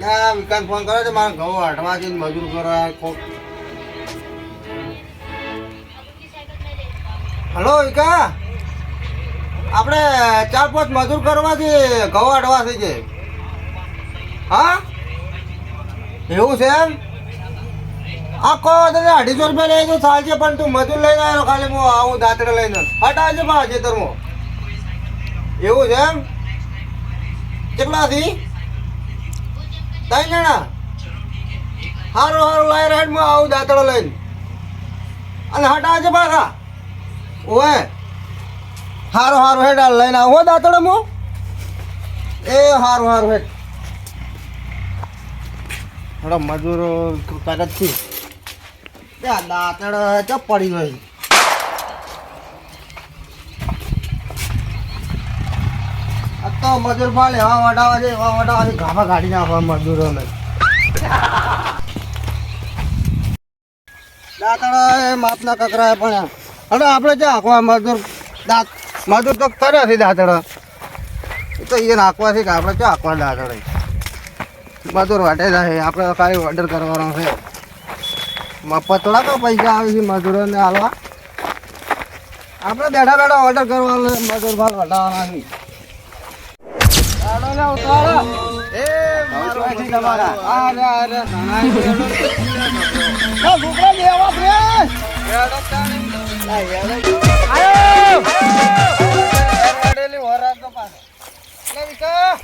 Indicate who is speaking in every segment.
Speaker 1: ના, વિકાસ ફોન કર્યો છે, મારે ઘઉં આઠવા છે મજૂર કરવા કોક હલો, વિકા? આપણે ચાર પાંચ મજૂર કરવાથી ઘઉં આઠવા છે હા? એવું છે એમ? આખો તને અઢીસો રૂપિયા લઈ તો ચાલશે પણ તું મજૂર લઈને આવ્યો ખાલી, હું આવું દાંતડે લઈને. હટાવજે પા ખેતરમાં. એવું છે એમ? કેટલાથી ત્રણ જણા? હારું હારું લાઈ રાઈડમાં આવું દાંતડો લઈને. અને હટાવજે પાછા. ઓએ હારું હારું, હેડ લઈને આવો દાંતડો મો એ, હારું હારું, હેડ. થોડા મજૂરો કાગજથી થી દાંતડ પડી ગઈ તો મજૂર ફાળ એવા વટાવા છે એવા વટાવા છે ગામા કાઢી નાખવા મજૂરોને દાંતડા એ માપના કકરા પણ હવે આપણે જે આખવા મજૂર, દાંત, મજૂર તો કરે છે દાંતડા એ તો એ નાખવા છે કે આપણે ક્યાં આખવા દાંતડા મજૂર વાટે જાય આપણે કાંઈ ઓર્ડર કરવાનો છે. થોડા તો પૈસા આવે છે મજૂરોને હાલવા. આપણે બેઠા બેઠા ઓર્ડર કરવાનો મજૂર ભાવ વટાવવાના નહીં ચાલો ઉતારો. એ મારો ભાઈ તમારા. આ રે, આ રે, નાના બેડો. ના, છોકરા લેવા બે. આયો. તો. લે, વિકા.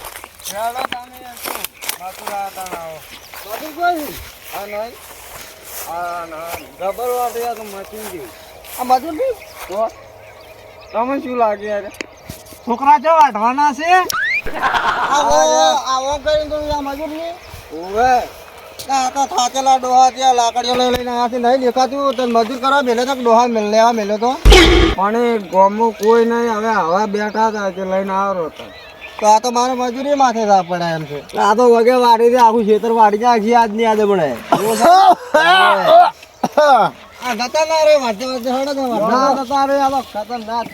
Speaker 1: કોઈ? આ. આ ના. ગબર મચી ગયું. આ મજૂર? તો? તમે શું લાગે યાર છોકરા જો વાઢવાના છે આવો આવો. કરીને તો આ મજૂર ઓવે આ તો થાકેલા ડોહા ત્યાં લાકડીઓ લઈ લઈને આથી નહીં દેખાતું. તો મજૂર કરવા મેલે તો ડોહા મેલ લેવા મેલે તો.
Speaker 2: પણ ગામમાં કોઈ નહીં હવે હવા બેઠા હતા તે લઈને આવ્યો હતો.
Speaker 1: તો આ તો મારે મજૂરી માથે જા પડે એમ છે.
Speaker 2: આ તો વગે વાડી દે આખું ખેતર વાડી જાય આખી આજની આજે બને.
Speaker 1: આ ગતા ના રે વાંચે વાંચે હડે
Speaker 2: ના તો તારે આ તો ખતરનાક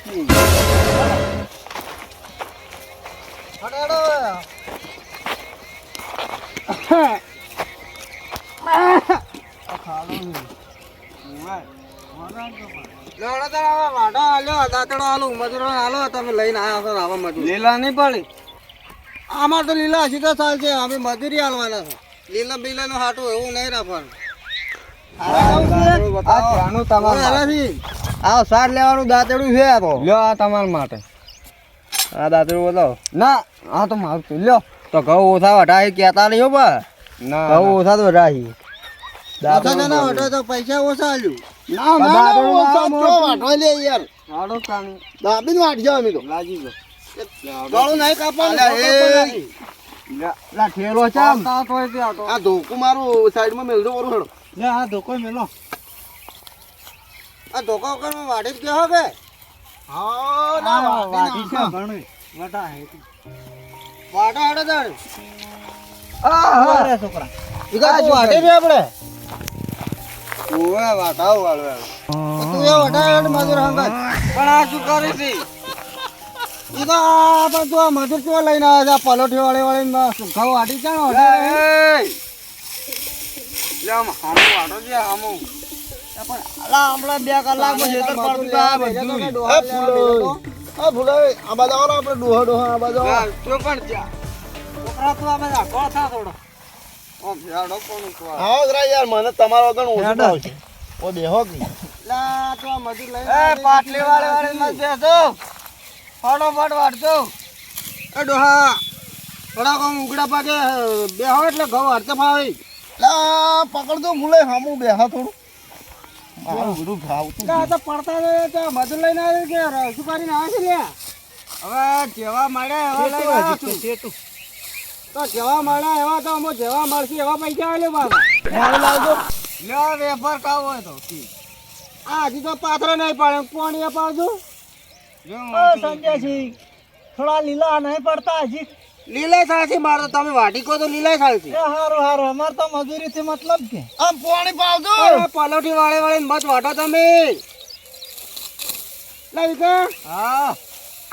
Speaker 2: લીલા નહીં પડી
Speaker 1: આમાં તો લીલા સીધા સાલ છે અમે મજૂરી હાલવાના છે લીલા બીલા નું હાટું એવું નહીં રાખવાનું
Speaker 2: આ ત્યાંનું તમારા માટે.
Speaker 1: એનાથી આ સાર લેવાનું દાંતડું છે
Speaker 2: લ્યો આ તમારા માટે આ દાદરું બતાવો ના આ તો મારું છે લ્યો.
Speaker 1: તો ઘઉં ઓછા વઢાય કેતા નહીં બા?
Speaker 2: ના
Speaker 1: ઘઉં ઓછા તો વઢાય
Speaker 2: દાદા
Speaker 1: ઓછા વઢો તો પૈસા ઓછા આલ્યું.
Speaker 2: ના ના
Speaker 1: ઓછા તો લે યાર.
Speaker 2: હાડો
Speaker 1: દાબીને વાઢજો અમે તો.
Speaker 2: લાગી ગયો.
Speaker 1: ગળું નહીં કાપવાનું ઠેલો છે આમ.
Speaker 2: આ તો આ તો.
Speaker 1: આ ધોકું મારું સાઈડમાં મેલજો બરું હેડો.
Speaker 2: લે આ ધોકો મેલો.
Speaker 1: આ ધોકો વાઢી જ ગયો કે? મજૂર કેવા લઈને આવ્યા છે? પલોઠી વાળી વાળી ઘઉં વાટી છે
Speaker 2: ને? આમ હામું વાટો છે હામું.
Speaker 1: હમણાં બે કલાકમાં ખેતર આ બધું આ આ આપણે ડોહા ડોહા આ બાજુ.
Speaker 2: તો પણ છોકરા તો
Speaker 1: જરા યાર મને તમારો વગર ઓછું બેહો કી લા તો આ મજૂર
Speaker 2: પાટલી વાળે વાળે મત બેસો ફટાફટ વાટજો
Speaker 1: એ ડોહા થોડા કામ ઉગડા પાકે બેહો એટલે ઘઉં હરતે ફાવે લા પકડજો મુલે હામું બેહા થોડું મારું બધું ભાવતું
Speaker 2: આ તો પડતા તો મજૂર લઈને આવે કે કરીને આવે છે લે.
Speaker 1: હવે જેવા મળ્યા એવા લઈ આવ્યો છું.
Speaker 2: તો જેવા મળે એવા તો અમો જેવા મળશે એવા પૈસા આલે બાબા
Speaker 1: લાવજો.
Speaker 2: લ્યો વેફર ખાવ હોય તો.
Speaker 1: આ હજી તો પાથરો નહીં પડે પાણી અપાવજો
Speaker 2: સંજયસિંહ થોડા લીલા નહીં પડતા હજી.
Speaker 1: લીલા સાચી મારો તો તમે વાટી કહો તો લીલા
Speaker 2: એ હારું હારું. અમાર તો મજૂરી થી મતલબ કે.
Speaker 1: આમ પાણી પાવજો પલોઠી વાળે વાળે મત વાટો તમે. લઈ કે
Speaker 2: હા.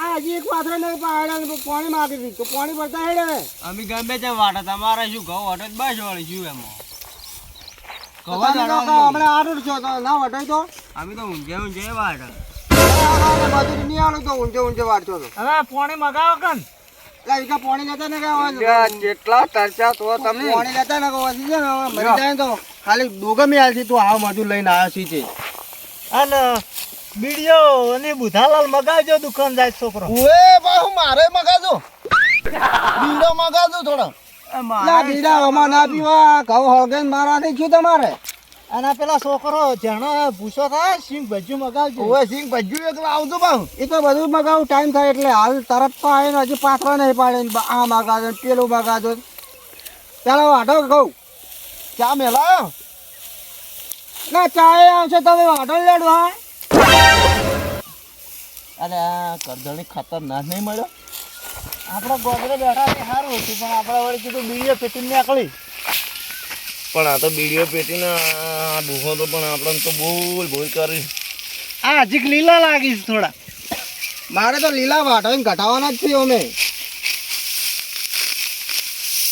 Speaker 1: આજે એક પાથરો નહીં પાડ્યા પાણી માગી દીધું પાણી ભરતા હેડે. હવે
Speaker 2: અમે ગમે તે વાટે. તમારે શું ઘઉં વટે બસ વાળી શું એમાં.
Speaker 1: કહો, હમણાં આરું છો તો ના વટાય તો.
Speaker 2: અમે તો ઊંઝે ઊંઝે વાટે.
Speaker 1: મજૂરી નહીં આવું તો ઊંચે વાળશો
Speaker 3: હવે પાણી મગાવો કન.
Speaker 1: ઈકા પાણી લેતા ને
Speaker 2: કેટલા તરસ્યા તો
Speaker 1: પાણી લેતા ને કહો છે ને હવે મરી જાય તો ખાલી દોગમી આલથી તું આવ મજૂર લઈને આવ્યો છી તે.
Speaker 3: અને બીડીઓ અને બુધાલાલ મગાવજો દુકાન જાય છોકરો.
Speaker 1: ઓએ બાહુ મારે મગાજો બીડો મગાજો થોડો. ના બીડા આમાં ના પીવા. ઘઉં હળગે ને મારવાથી શું તમારે.
Speaker 3: અને પેલા છોકરો જેનો ભૂસો થાય સિંગ ભજ્યું મગાવજો.
Speaker 1: હવે સિંગ ભજ્યું એકલો આવજો બાહુ એ તો બધું મગાવું ટાઈમ થાય એટલે. હાલ તરત તો આવીને હજી પાથરા નહીં પાડે ને આ મગાજો ને પેલું મગાજો પેલા વાઢો કહું? ચા મેલા ના ચા એ આવશે તમે વાઢો લેડો હા.
Speaker 3: અરે આ કરદણી ખતરનાક નહીં મળ્યો. આપણે ગોદરે બેઠા તે સારું હતું પણ આપણે વળી કીધું બીજે ફિટિંગ નીકળી
Speaker 4: પણ આ તો બીડીઓ પેટીને આ ડૂહો તો પણ આપણને તો બોલ બોલ કરી.
Speaker 3: આ હજી લીલા લાગીશ થોડા.
Speaker 1: મારે તો લીલા વાટો ઘટાવાના જ છે અમે.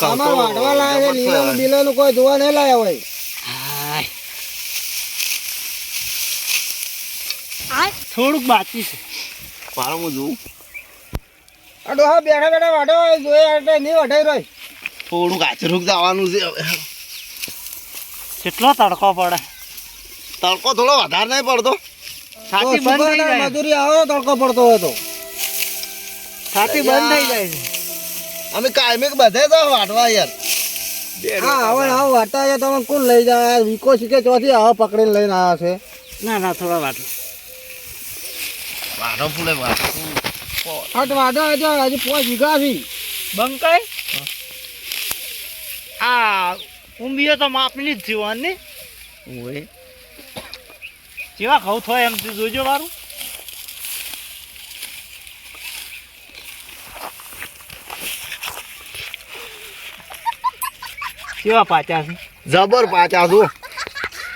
Speaker 1: આમાં વાઢવા લાવે છે લીલા બીલાનું કોઈ જોવા નહીં લાયા હોય.
Speaker 3: થોડુંક બાકી છે.
Speaker 4: હું જોઉં.
Speaker 1: અડો હા બેઠા બેઠા વાઢો હોય જોઈએ એટલે નહીં વઢાઈ રહ્યો
Speaker 4: થોડુંક આચરુક જવાનું છે હવે.
Speaker 3: કેટલો તડકો પડે?
Speaker 4: તડકો થોડો વધારે નહીં પડતો.
Speaker 3: છાતી બંધ થઈ જાય.
Speaker 1: મજૂરી આવે તડકો પડતો હોય તો.
Speaker 3: છાતી બંધ થઈ જાય
Speaker 4: અમે કાયમિક બધે તો વાટવા યાર.
Speaker 1: હા હવે આવો વાટા છે તમે કોણ લઈ જાય? વિકો શીખે ચોથી હવે પકડીને લઈને આવ્યા છે.
Speaker 3: ના ના થોડા વાટો.
Speaker 4: વાટો ફૂલે વાટો
Speaker 1: હટ હજુ પાંચ વીઘા છે
Speaker 3: બંકાઈ? આ ઊંબીઓ તો માપની જ જીવવાની
Speaker 4: ઓય.
Speaker 3: જેવા ઘઉં થાય એમ જોજો મારું. કેવા પાચા છે?
Speaker 4: જબર પાચા છું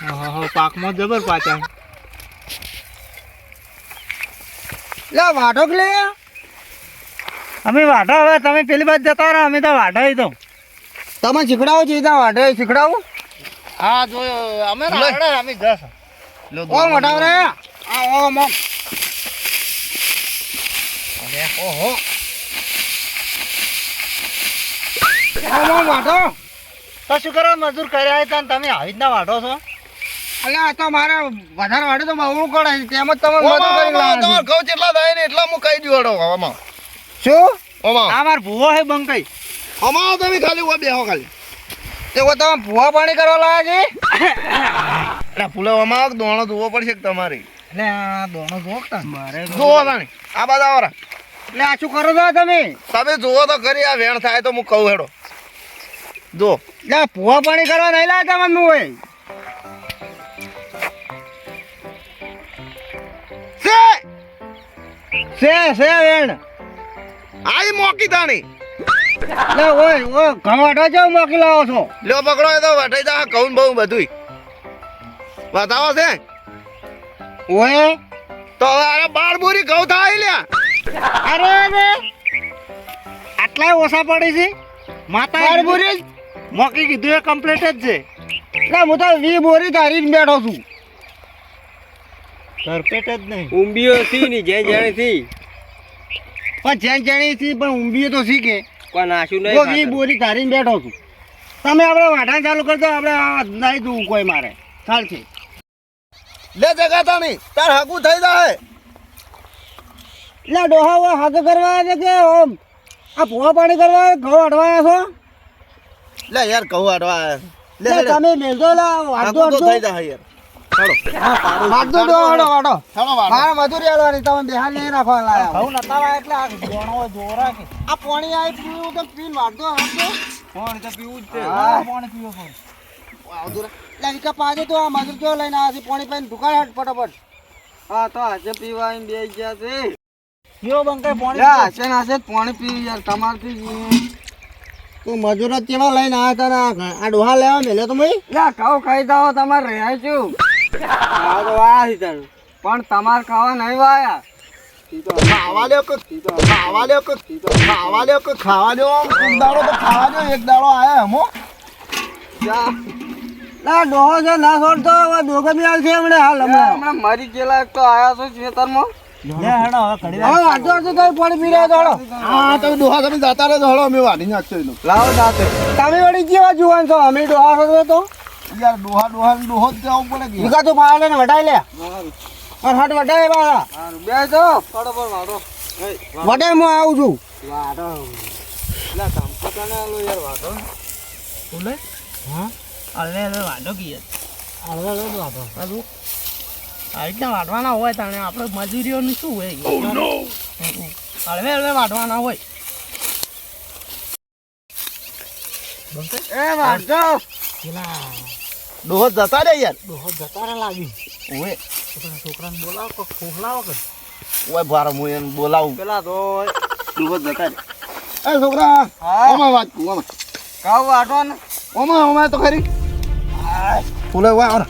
Speaker 3: હા હા હા પાકમાં જબર પાચા
Speaker 1: લે વાટો કે લે?
Speaker 3: અમે વાઢો હવે તમે પેલી બાજુ જતા રહો અમે તો વાઢો તો
Speaker 1: તમે શીખડાવો છે ત્યાં વાટે શીખડાવો?
Speaker 3: હા જો અમે રાવડે અમે જશ.
Speaker 4: લો
Speaker 1: ઓ મોટા રે આ ઓ મો અરે
Speaker 3: ઓહો.
Speaker 1: ઓમ ઓમ વાટો
Speaker 3: તો શું કરો મજૂર કર્યા હતા તમે આવી રીતના વાઢો છો?
Speaker 1: અલ્યા આ તો મારે વધારે વાટે તો કરે છે તેમ જ તમે મજૂર કરી લાવો
Speaker 4: તમારે ઘઉં જેટલા થાય ને એટલા હું કહી દઉં હડો આમાં.
Speaker 1: શું?
Speaker 4: આમાં
Speaker 3: આ માર ભૂવો હે બંકાઈ.
Speaker 4: આમાં તમે ખાલી ઊભા બેહો ખાલી.
Speaker 1: તે તમે ભૂવા પાણી કરવા લાવ્યા છે?
Speaker 4: એટલે ફૂલે આમાં દોણો ધોવો પડશે તમારી?
Speaker 3: એટલે આ દોણો જોકતા મારે
Speaker 4: જોવો પાણી આ બધા આવરા
Speaker 1: એટલે આ શું કરો છો તમે?
Speaker 4: તમે જુઓ તો કરી આ વેણ થાય તો હું કહું હેડો. જો
Speaker 1: એટલે આ ભૂવા પાણી કરવા નહીં લાવતા નું હોય
Speaker 4: છે
Speaker 1: છે છે વેણ.
Speaker 4: આઈ મોકી તાણી.
Speaker 1: એટલે ઓય ઓય ઘવાટો જાવ મોકલી લાવો છો?
Speaker 4: લ્યો પકડો એ તો વટાઈ દા કહું બહુ બધુંય. બતાવો છે?
Speaker 1: ઓય.
Speaker 4: તો અરે બાર બોરી ઘઉં થાય લ્યા.
Speaker 1: અરે રે
Speaker 3: આટલા ઓછા પડે છે? માતા
Speaker 1: બાર બોરી
Speaker 3: મોકી કીધું એ કમ્પ્લીટ જ છે.
Speaker 1: એટલે હું તો વી બોરી ધારીને બેઠો છું.
Speaker 3: ધરપેટ જ નહીં.
Speaker 2: ઊંબીઓ થી ની જે જાણી થી
Speaker 1: પણ જેન જેણી થી પણ ઊંબીઓ તો શીખે
Speaker 2: કોઈ નાશું
Speaker 1: નહીં વી બોરી ધારીને બેઠો છું. તમે આપણે વાઢાણ ચાલુ કરજો આપણે આ નહીં દઉં કોઈ મારે. ચાલશે
Speaker 4: લે જગા તાણી તાર હાકુ થઈ જાય
Speaker 1: એટલે ડોહા હાથ કરવા છે કે ઓમ? આ ભૂવા પાણી કરવા ઘઉં અડવાયા છો?
Speaker 4: લે યાર ઘઉં અડવા લે
Speaker 1: તમે મેલજો લા વાઢો
Speaker 4: હગું થઈ જાય યાર.
Speaker 1: વાઢો ડો હડો વાઢો
Speaker 4: ચાલો.
Speaker 1: મજૂરી આલવાની તમે બેહાલ નહીં રાખવા લાયા.
Speaker 3: ઘઉં નતા એટલે આ દોણો જોરા કે.
Speaker 1: આ પાણી આવી પીવું તો પીને વાઢો હાથો
Speaker 2: પાણી તો પીવું જ છે.
Speaker 1: હા.
Speaker 3: પાણી પીવો
Speaker 1: પાજે તો આ મજૂર કેવો લઈને આવ્યા પાણી પાઈને દુકાન હાટ ફટાફટ.
Speaker 2: હા તો આજે પીવા આવીને બે ગયા છે.
Speaker 3: પીવો બંકાઈ પાણી
Speaker 1: લે હાસે ના છે પાણી પીવું યાર તમારથી તું મજૂર જ કેવા લઈને આવ્યા હતા ને આ ડોહા લેવા મેલ્યો તો મય
Speaker 2: લે ખાવ ખાઈ જાઓ તમારે રહ્યા છું હા તો વાયા તારું. પણ તમારે ખાવા નહીં વાયા.
Speaker 4: ખાવા લ્યો કે ખાવા લ્યો કે ખાવા દો કે ખાવા લ્યો એક દાડો તો ખાવા દો એક દાડો આયા હમો
Speaker 2: ના ડોહો છે ના છોડતો હવે ડોગો બી આવશે હમણાં હાલ હમણાં. હમણાં મરી ગયેલા એક તો આયા છો ખેતરમાં. તમે વળી કેવા જુવાન છો? અમે ડોહા તો?
Speaker 4: યાર ડોહા ડોહા ને ડોહો જ જવું પડે કે?
Speaker 2: વિકા તો ફાળે ને વટાઈ લે. અને હટ વટાઈ બાળા. બે જો પર વાડો. વટાઈ હું આવું છું. વાડો. લે તને આલો યાર વાડો.
Speaker 3: બોલે હા? અલે અરે વાંધો કીએ અલે અલે વાડો. હાલું આ રીતના વાટવાના હોય તાણે. આપણે મજૂરીઓનું શું હોય? હળવે હળવે વાડવાના હોય.
Speaker 2: એ વાડો.
Speaker 3: પેલા
Speaker 4: ડોહો જતા રે યાર.
Speaker 3: ડોહો જતા લાગી.
Speaker 4: ઓએ
Speaker 3: છોકરા છોકરાને બોલાવો કે ખોખલાવો કે?
Speaker 4: ઓય ભારે હું એને બોલાવું.
Speaker 2: પેલા તો
Speaker 4: ડોહો જતા રે એ છોકરા
Speaker 2: હા.
Speaker 4: ઓમાં વાત ઓમાં.
Speaker 2: કાવ વાડો ને.
Speaker 4: ઓમાં ઓમાં તો ખરી. ફૂલે ઓય
Speaker 2: તો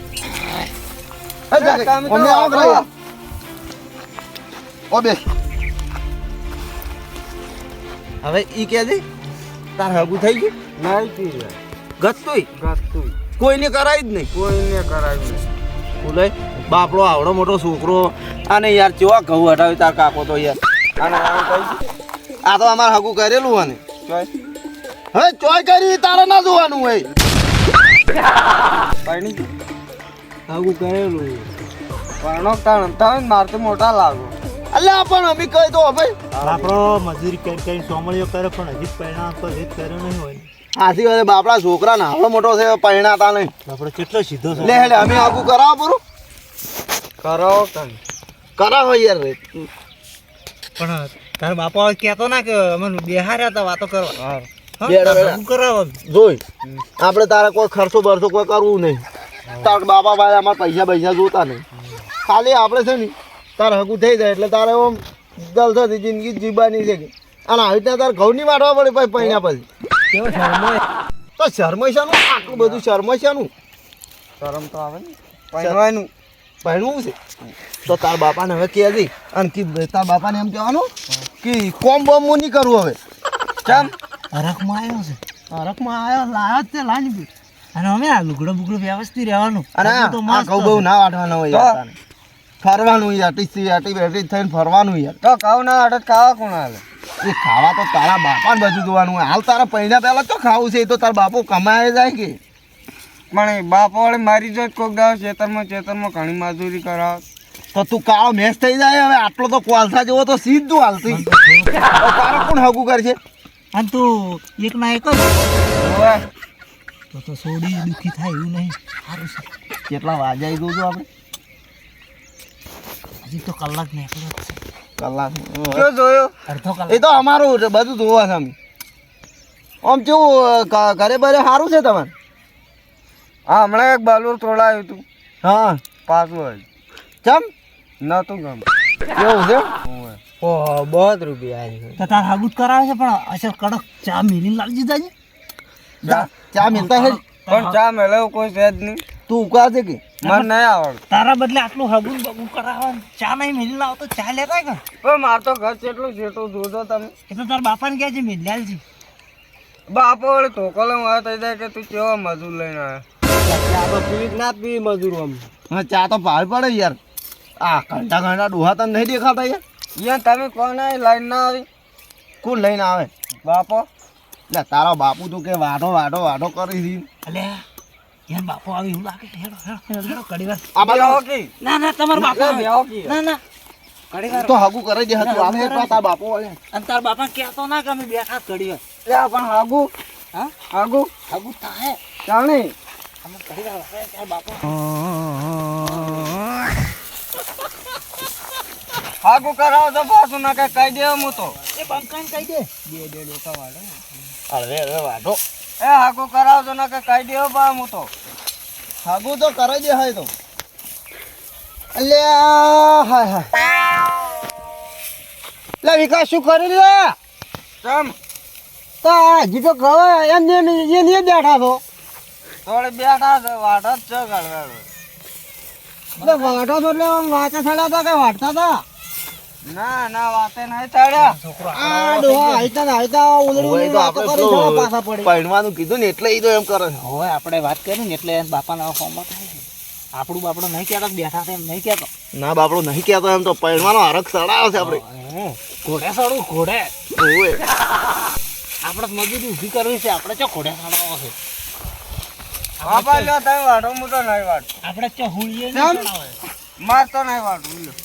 Speaker 4: ઓમે આવ
Speaker 2: વાળો.
Speaker 4: ઓ બે હવે ઈ કે દે તાર હગું થઈ ગયું?
Speaker 2: નહીં પી
Speaker 4: ગતું
Speaker 2: ગતું
Speaker 4: કોઈને કરાય જ નહીં.
Speaker 2: કોઈને કરાવ્યું નહીં.
Speaker 4: બોલે બાપડો આવડો મોટો છોકરો. અને યાર કેવા ઘઉં હટાવી તાર કાકો તો યાર.
Speaker 2: અને
Speaker 4: આ તો અમારે હગું કરેલું અને.
Speaker 2: ચોય?
Speaker 4: હે ચોય કરી તારે ના જોવાનું હોય.
Speaker 2: પાણી હગું કરેલું. પરણો તાણ? તમે મારતે મોટા લાગો.
Speaker 4: અલ્યા પણ અમે કહી દો ભાઈ.
Speaker 3: આપણો મજૂરી કરી કરી સોમળીઓ કરે પણ હજી પરિણામ તો હજી કર્યો નહીં હોય.
Speaker 4: આથી હવે બાપડા છોકરા ને આવડો મોટો છે પરિણાતા નહીં.
Speaker 3: આપણે કેટલો સીધો
Speaker 4: લે હેલે અમે આગું કરાવો પૂરું.
Speaker 2: કરાવો તને
Speaker 4: કરાવો યાર. રે
Speaker 3: પણ તાર બાપા કહેતો ના કે અમે બેહાર્યા હતા વાતો કરવા. કરાવો?
Speaker 4: જોઈ આપણે તારે કોઈ ખર્ચો બરસો કોઈ કરવું નહીં. તાર બાપા ભાઈ અમારે પૈસા પૈસા જોતા નહીં. ખાલી આપણે છે ને તારે હગું થઈ જાય એટલે તારે એમ જલસાથી જિંદગી જીવવાની છે અને આવી રીતના તારે ઘઉં નહીં વાટવા પડે પછી પૈણા પછી.
Speaker 2: કેવો શરમાય?
Speaker 4: તો શરમૈશાનું આટલું બધું શરમૈશાનું
Speaker 2: શરમ તો આવે ને. પહેરવાનું
Speaker 4: પહેરવું છે? તો તાર બાપાને હવે કહે દે અને કે તાર બાપાને એમ કહેવાનું કે કોમ બોમ હું નહીં કરવું હવે.
Speaker 2: ચમ
Speaker 3: હરખમાં આવ્યો છે. હરખમાં આવ્યો લાયો જ તે લાની બી અને અમે આ લુગડો બુગડો વ્યવસ્થિત રહેવાનું.
Speaker 4: અને આ
Speaker 3: તો માં
Speaker 4: કહું બહુ ના વાટવાના હોય યાર ફરવાનું યાર ટીસી આટી બેટી થઈને ફરવાનું યાર.
Speaker 2: તો કાવ ના અડત ખાવા કોણ હાલે?
Speaker 4: એ ખાવા તો તારા બાપાને બધું જોવાનું હોય. હાલ તારા પૈસા પહેલાં તો ખાવું છે એ તો તારા બાપો કમાય જાય કે.
Speaker 2: પણ એ બાપ વાળે મારી જો કોક દાવ ખેતરમાં ખેતરમાં ઘણી મજૂરી કરાવ.
Speaker 4: તો તું કાળો મેસ થઈ જાય હવે આટલો તો કોલસા જેવો તો સીધું હાલતી. તારો પણ કોણ હગું કરશે
Speaker 3: અને તું એક ના એક તો તો સોડી દુખી થાય એવું નહીં. સારું છે.
Speaker 4: કેટલા વાગ્યા છું આપણે.
Speaker 3: હજી તો કલાક નીકળ્યો છે.
Speaker 4: કલાક.
Speaker 2: શું જોયો.
Speaker 3: અડધો કલાક.
Speaker 4: એ તો અમારું છે, બધું જોવા છે અમે. આમ કેવું ઘરે બરે સારું છે તમારે?
Speaker 2: હા હમણાં એક બાલુર તોડાયું હતું.
Speaker 4: હા.
Speaker 2: પાછું
Speaker 4: ચમ
Speaker 2: તો ગમ
Speaker 4: એવું છે?
Speaker 2: ઓહો બહુ રૂપિયા
Speaker 3: તો તાર હાગુત કરાવે છે પણ અસર કડક ચા મિલી લાગી દીધા
Speaker 4: ચા ચા મિલતા છે
Speaker 2: પણ ચા મેળવ કોઈ છે જ નહીં.
Speaker 4: તું ઉકા છે કે?
Speaker 2: મને નહીં આવડતું.
Speaker 3: તારા બદલે આટલું હગું બગું કરાવવા ચા નહીં મિલ લાવ તો ચા લેતા કે?
Speaker 2: પણ માર તો ઘર જેટલું જેટલું જોજો તમે.
Speaker 3: એ તો તારા બાપાને કહે છે મિલ્યાલ છે
Speaker 2: બાપો વળી ઢોકલો વાત થઈ જાય કે તું કેવા મજૂર લઈને આવ્યો? પીવી ના પી મજૂર આમ.
Speaker 4: ચા તો ભાવી પડે યાર. આ ઘંટા ઘંટા ડોહા તને નહીં દેખાતા યાર?
Speaker 2: અહીંયા તમે કોણ આવી લાઈન ના આવી?
Speaker 4: કોણ લઈને આવે?
Speaker 2: બાપો?
Speaker 4: એટલે તારો બાપુ તું કે વાઢો વાઢો વાઢો કરી દી
Speaker 3: અલે યાર બાપો આવી એવું લાગે હેડો હેડો હેડો હેડો વાર
Speaker 4: આ
Speaker 2: બાપો કે?
Speaker 3: ના ના તમારા બાપો. આવે.
Speaker 2: કે.
Speaker 3: ના ના. કડી વાર
Speaker 4: તો હાગુ કરે જે હતું આવે તો તારા બાપો આવે
Speaker 3: અને તાર બાપા કહેતો ના કે અમે બેઠા ઘડી વાર
Speaker 2: લે પણ હાગુ.
Speaker 3: હા?
Speaker 2: હાગુ.
Speaker 3: હાગુ થાય
Speaker 2: જાણે.
Speaker 3: અમે કડી વાર આવે તારા બાપો.
Speaker 2: હાગુ કરાવો તો પાછું ના કઈ કહી દે હું તો.
Speaker 3: એ બંકાન કહી દે.
Speaker 4: હળવે હળવે વાઢો.
Speaker 2: એ હાગુ કરાવજો ના કઈ કહી દેવો બા હું તો.
Speaker 4: હગું તો કરે દે હાય તો. અલ્યા હાય હાય. લે વિકાસ શું કરી લે?
Speaker 2: ચમ?
Speaker 4: તો હજી તો કહો એમ એ નહીં બેઠા છો.
Speaker 2: થોડે બેઠા છે વાટ જ છે ગળવાડો
Speaker 4: એટલે વાટો તો એટલે વાંચા થયા હતા કે વાટતા હતા?
Speaker 2: ના ના વાતે નહીં ચાલ્યા
Speaker 1: આ ડોહા હાલતા ને હાલતા ઉલડી
Speaker 4: તો
Speaker 1: વાતો કરી
Speaker 4: પેલું
Speaker 1: પાછા પડી.
Speaker 4: પરણવાનું કીધું ને એટલે ઈ તો એમ કરે છે.
Speaker 3: હવે આપણે વાત કરી ને એટલે એના બાપાના ફોર્મમાં થાય આપણું બાપડો નહીં કહેતો કે બેઠા છે એમ નહીં કહેતો.
Speaker 4: ના બાપડો નહીં કહેતો એમ તો હરખ સડાયો છે આપણે
Speaker 3: ઘોડે સડું? ઘોડે.
Speaker 4: ઓવે.
Speaker 3: આપણે તો મજૂરી ઊભી કરવી છે. આપણે ચો ઘોડે સડાવો છે?
Speaker 2: બાપા લ્યો તમે વાટો હું તો નહીં વાટું
Speaker 3: આપણે ચો હુળીએ નહીં
Speaker 2: માર તો નહીં વાટું લ્યો.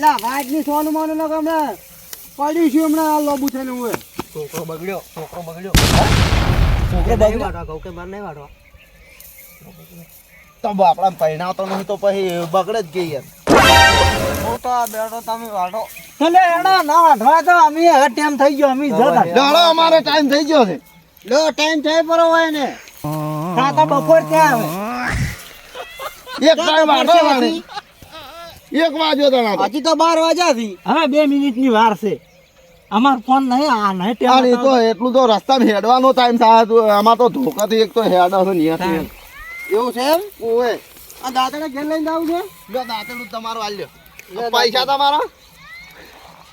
Speaker 1: લા વાજની સોનું માનું લાગે હમણાં પડ્યું છું હમણાં આ લોબુ થઈને હું
Speaker 3: છોકરો બગડ્યો છોકરો બગડ્યો.
Speaker 1: છોકરો
Speaker 3: બગડ્યો? કહું કે મારે નહીં વાટવા
Speaker 4: તો બાપડા પરણાવતો નહીં તો પછી બગડે જ ગઈ એમ.
Speaker 2: હું તો આ બેઠો તમે વાટો
Speaker 1: એટલે એના ના વાઢવા તો અમે હવે ટાઈમ થઈ ગયો અમે જતા
Speaker 4: અમારે ટાઈમ થઈ ગયો છે.
Speaker 1: લો ટાઈમ થઈ પડો હોય ને. બપોર ક્યાં આવે
Speaker 4: એક ટાઈમ વાળી એક વાગ્યો તણા
Speaker 1: હજી તો બાર વાગ્યા થી હવે બે મિનિટની વાર છે. અમાર ફોન નહીં આ નહીં
Speaker 4: અને એ તો એટલું તો રસ્તામાં હેડવાનો ટાઈમ થાય તો આમાં તો ધોકાથી એક તો હેડ હશે ને
Speaker 1: એવું છે
Speaker 4: ઓએ
Speaker 1: આ દાદાને ઘેર લઈને આવું છે?
Speaker 4: લો દાંતેડું તમારું આલ્યો. પૈસા તમારા?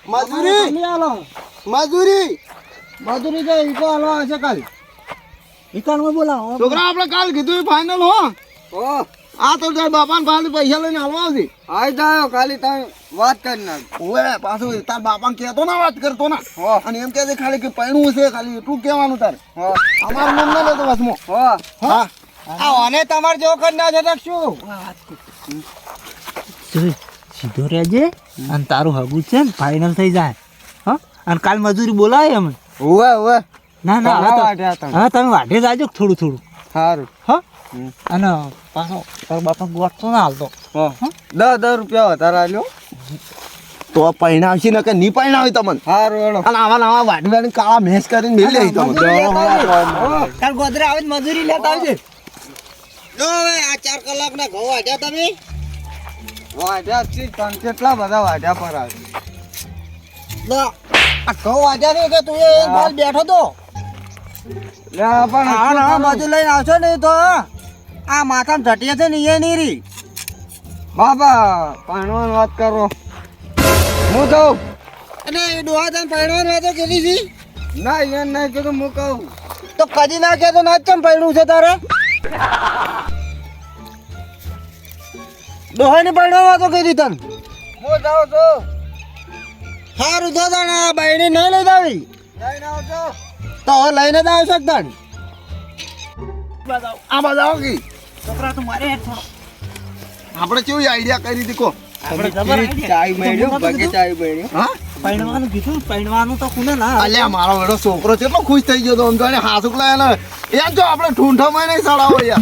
Speaker 1: મજૂરી?
Speaker 4: મજૂરી
Speaker 1: આલો.
Speaker 4: મજૂરી?
Speaker 1: મજૂરી તો ઈકો આલો હશે કાલ. ઈકાનમાં બોલાવો.
Speaker 4: છોકરા આપણે કાલ કીધું ફાઇનલ હો.
Speaker 2: ઓ
Speaker 4: આ તો તાર બાપાને પાસેથી પૈસા લઈને હાલવા આવશે
Speaker 2: આઈ જાયો ખાલી તમે વાત કરી નાખ.
Speaker 4: ઓવે પાછું તાર બાપાને કહેતો ના વાત કરતો ના. અને એમ કહે છે ખાલી કે પૈણું છે ખાલી એટલું કહેવાનું તારે.
Speaker 2: હો.
Speaker 4: અમારું નામ ના લેતો વસમો.
Speaker 2: હો.
Speaker 4: હા.
Speaker 1: આ ઓને તમાર જેવો કરી ના જતા શું?
Speaker 3: સીધો રહેજે અને તારું હગું છે ને ફાઇનલ થઈ જાય. હા? અને કાલ મજૂરી બોલાવે અમે
Speaker 2: ઓવે ઓવે.
Speaker 3: ના ના
Speaker 2: તમે.
Speaker 3: તમે વાઢે જાજો થોડું થોડું.
Speaker 2: સારું
Speaker 3: હા? અને પાછો તારો બાપા ગોઠતો ના હાલતો.
Speaker 2: હો. દસ દસ રૂપિયા વધારે આલ્યો.
Speaker 4: તો પૈણાવશી ને કે નહીં પૈણાવી તમને.
Speaker 2: સારું એનો
Speaker 4: અને આવા નવા વાટવાની કાળા મેસ કરીને મેલી આવી તમને.
Speaker 1: તાર ગોદરે આવે ને મજૂરી લેતા આવજે. જો હવે આ ચાર કલાક ના ઘઉં વાઢ્યા તમે?
Speaker 2: વાઢ્યા છે. પણ કેટલા બધા વાઢ્યા પર આવે.
Speaker 1: લો આ ઘઉં વાઢ્યા ને કે તું એ બાર બેઠો તો?
Speaker 2: આ પણ
Speaker 1: હા ના લઈને આવશો ને તો આ માથામાં ઝટીએ છે ને એ નહીં રી.
Speaker 2: બાબા પાણવાની વાત કરો. હું કહું?
Speaker 1: અને એ ડોહા તને વાતો હતી
Speaker 2: ના એ નહીં કીધું હું કહું.
Speaker 1: તો કદી ના કે તો ના જ કેમ છે તારે? ડોહાની પડવા વાતો કરી તને?
Speaker 2: હું જાઉં છું.
Speaker 1: સારું તો તને આ બહેણી નહીં લઈ જાવી.
Speaker 2: નહીં આવજો.
Speaker 1: તો હવે લઈને જ આવશે તને
Speaker 4: આ બધા કી.
Speaker 3: છોકરા તો મારે થોડો
Speaker 4: આપણે કેવી આઈડિયા કરી હતી કો
Speaker 3: આપણે
Speaker 2: ચાય મળ્યું? બગે ચાય મળ્યું?
Speaker 4: હા?
Speaker 3: પૈણવાનું કીધું? પૈણવાનું તો કોને ના.
Speaker 4: અલ્યા મારો બેડો છોકરો કેટલો ખુશ થઈ ગયો તો. આમ જાણે હાથુક લાયા ને. એમ જો આપણે ઠૂંઠામાં નહીં સડાવો યાર.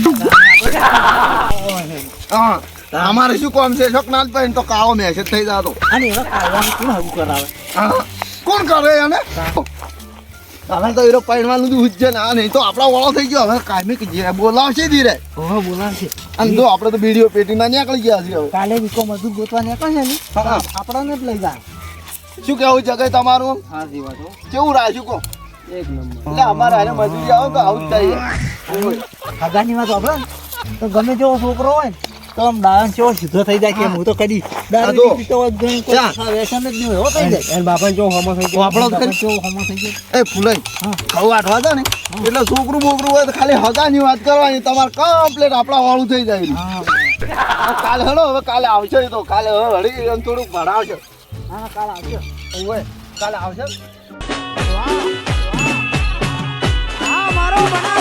Speaker 4: અમારે શું કોમ છે? શોક ના તો કાવો મેસેજ થઈ જતો.
Speaker 3: અને એવા કાઢવાનું કોણ હગું કરાવે?
Speaker 4: કોણ કરે એને? હવે તો એરો પહેરવાનું જ ઉજ્જે ના આ નહીં તો આપણા વાળો થઈ ગયો હવે કાયમી કે જે બોલાવશે ધીરે
Speaker 3: હા બોલાવશે
Speaker 4: અને જો આપણે તો વીડિયો પેટીમાં નીકળી ગયા છે હવે
Speaker 3: કાલે વિકો મજૂર ગોતવા નીકળશે ને
Speaker 4: હા.
Speaker 3: આપણને જ લઈ જાય
Speaker 4: શું કેવું જગ્યાએ તમારું
Speaker 2: હા જીવાતો
Speaker 4: કેવું રાખ્યું કો
Speaker 2: એક નંબર
Speaker 4: એટલે અમારે આને મજૂરી આવે તો આવું જ થાય
Speaker 3: હગાની વાત આપણે તો ગમે જેવો છોકરો હોય ને તો આમ ડાયન કેવો સીધો થઈ જાય કે હું. તો કદી દારૂ પીતો હોય ઘણી કોઈ વ્યસન જ નહીં એવો થઈ જાય.
Speaker 2: એન બાપા જો હમો થઈ ગયો
Speaker 4: આપણો તો
Speaker 3: જો હોમો થઈ ગયો.
Speaker 4: એ ફૂલાઈ
Speaker 3: હા.
Speaker 4: ખાવું આઠવા હતા ને. એટલે છોકરું બોકરું હોય તો ખાલી હગાની વાત કરવાની તમારે કમ્પ્લેટ આપણા વાળું થઈ જાય.
Speaker 3: હા.
Speaker 4: કાલે હેડો હવે કાલે આવશે તો કાલે હવે હળી એમ થોડુંક ભણાવશે
Speaker 3: હા કાલ આવજો
Speaker 4: ઓય કાલે આવશે?
Speaker 3: આ મારો બનાવ